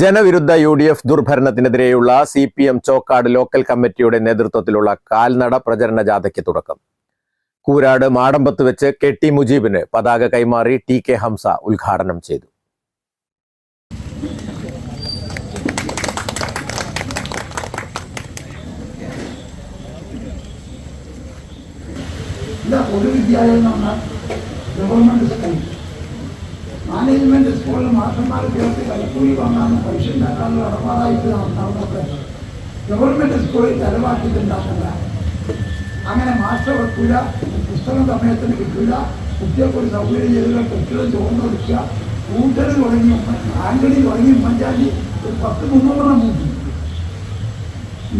ജനവിരുദ്ധ U D F ദുർഭരണത്തിനെതിരെയുള്ള C P M Chokkad local കമ്മിറ്റിയുടെ നേതൃത്വത്തിലുള്ള കാൽനട പ്രചരണ ജാഥയ്ക്ക് തുടക്കം. കൂരാട് മാടമ്പത്ത് വെച്ച് കെ ടി മുജീബിന് പതാക കൈമാറി ടി കെ ഹംസ ഉദ്ഘാടനം ചെയ്തു. പറഞ്ഞാൽ ഗവൺമെന്റ് സ്കൂൾ മാനേജ്മെന്റ് സ്കൂളിൽ മാഷന്മാർ ചേർത്ത് കൈക്കൂലി വാങ്ങാനും പൈസ ഉണ്ടാക്കാനുള്ള ഇടപാടായിട്ട് നടന്നതൊക്കെ ഗവൺമെന്റ് സ്കൂളിൽ ചെലവാക്കിയിട്ടുണ്ടാക്കണ്ട അങ്ങനെ മാസ്റ്റർ വെക്കൂല പുസ്തകം സമയത്തിന് കിട്ടൂല കുട്ടികൾക്ക് ഒരു സൗകര്യം ചെയ്തുക കെട്ടിടം ചോർന്ന് കൊടുക്കുക കൂട്ടൽ തുടങ്ങി ആന്റണി തുടങ്ങി ഉമ്മൻചാണ്ടി ഒരു പത്ത് മുന്നൂറെണ്ണം മൂട്ടി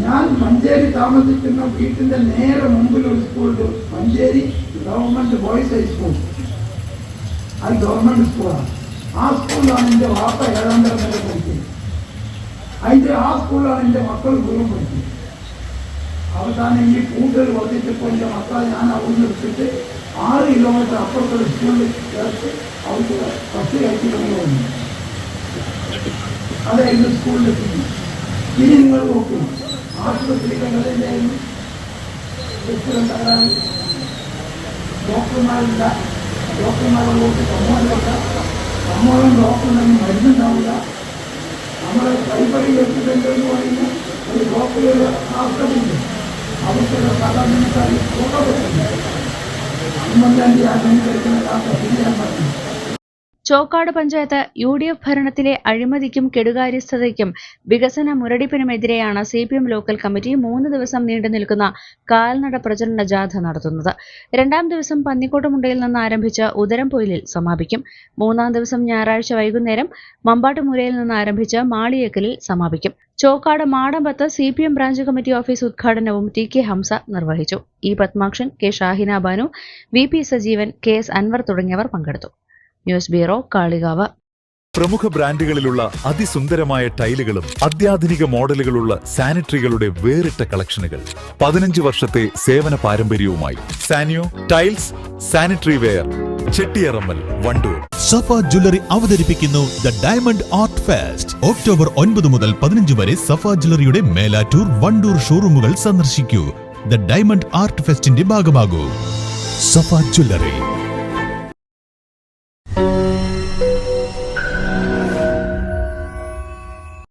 ഞാൻ മഞ്ചേരി താമസിക്കുന്ന വീട്ടിന്റെ നേരെ മുമ്പിൽ ഒരു സ്കൂളുണ്ട് Manjeri government boys high school. അത് ഗവൺമെന്റ് സ്കൂളാണ് ആ സ്കൂളിലാണ് എന്റെ വാർത്ത തരം വരെ പഠിച്ചത്. അതിന്റെ ആ സ്കൂളിലാണ് എന്റെ മക്കൾ ഗുരു പഠിക്കുന്നത് അവസാനം ഈ കൂടുതൽ വർദ്ധിച്ചപ്പോൾ എന്റെ മക്കളെ ഞാൻ അവിടുന്ന് എടുത്തിട്ട് ആറ് കിലോമീറ്റർ അപ്പുറത്തൊരു സ്കൂളിൽ ചേർത്ത് അവർക്ക് പത്ത് കഴിച്ചു വന്നു. അതായിരുന്നു സ്കൂളിലെത്തുന്നു ഇനി നിങ്ങൾ നോക്കൂ. ആശുപത്രികളിലായിരുന്നു എപ്പോഴും തകരാറ് ഡോക്ടർമാരില്ല ഡോക്ടർമാരെ നോക്കി സമ്മോദനമില്ല സമ്മോദനം ഡോക്ടറിനൊന്നും മരുന്നുണ്ടാവില്ല നമ്മൾ കൈപ്പടി വെച്ചിട്ടുണ്ടെന്ന് പറയുന്ന ഒരു ഡോക്ടറുടെ ആസ്പത്രിയുണ്ട് അവർക്കുള്ള സാധാരണക്കാരി പോകപ്പെട്ടില്ല ഉമ്മൻചാണ്ടി അനുസരിക്കുന്ന കാത്ത ചെയ്യാൻ പറഞ്ഞു Chokkad panchayat U D F ഭരണത്തിലെ അഴിമതിക്കും കെടുകാര്യസ്ഥതയ്ക്കും വികസന മുരടിപ്പിനുമെതിരെയാണ് C P M local committee മൂന്ന് ദിവസം നീണ്ടു നിൽക്കുന്ന കാൽനട പ്രചരണ ജാഥ നടത്തുന്നത്. രണ്ടാം ദിവസം പന്നിക്കോട്ടുമുണ്ടയിൽ നിന്ന് ആരംഭിച്ച് ഉദരംപൊയിലിൽ സമാപിക്കും. മൂന്നാം ദിവസം ഞായറാഴ്ച വൈകുന്നേരം മമ്പാട്ടുമുരയിൽ നിന്ന് ആരംഭിച്ച് മാളിയേക്കലിൽ സമാപിക്കും. Chokkad Madambath C P M branch committee office ഉദ്ഘാടനവും ടി കെ ഹംസ നിർവഹിച്ചു. E Pathmakshan K Shahina Banu V P Sajeevan K S Anvar തുടങ്ങിയവർ പങ്കെടുത്തു. News bureau Kalikavu. പ്രമുഖ ബ്രാൻഡുകളിലുള്ള അതിസുന്ദരമായ ടൈലുകളും അത്യാധുനിക മോഡലുകളുള്ള സാനിറ്ററികളുടെ വേറിട്ട കളക്ഷനുകൾ. പതിനഞ്ച് വർഷത്തെ സേവന പാരമ്പര്യവുമായി Sanyo tiles sanitary ware Chettiyarammal Wandoor. Safa jewellery അവതരിപ്പിക്കുന്നു the diamond art fest. October ഒൻപത് മുതൽ പതിനഞ്ച് വരെ സഫ ജ്വല്ലറിയുടെ മേലാറ്റൂർ വണ്ടൂർ ഷോറൂമുകൾ സന്ദർശിക്കൂ. ദ ഡയമണ്ട് ആർട്ട് ഫെസ്റ്റിന്റെ ഭാഗമാകൂ. സഫ ജ്വല്ലറി.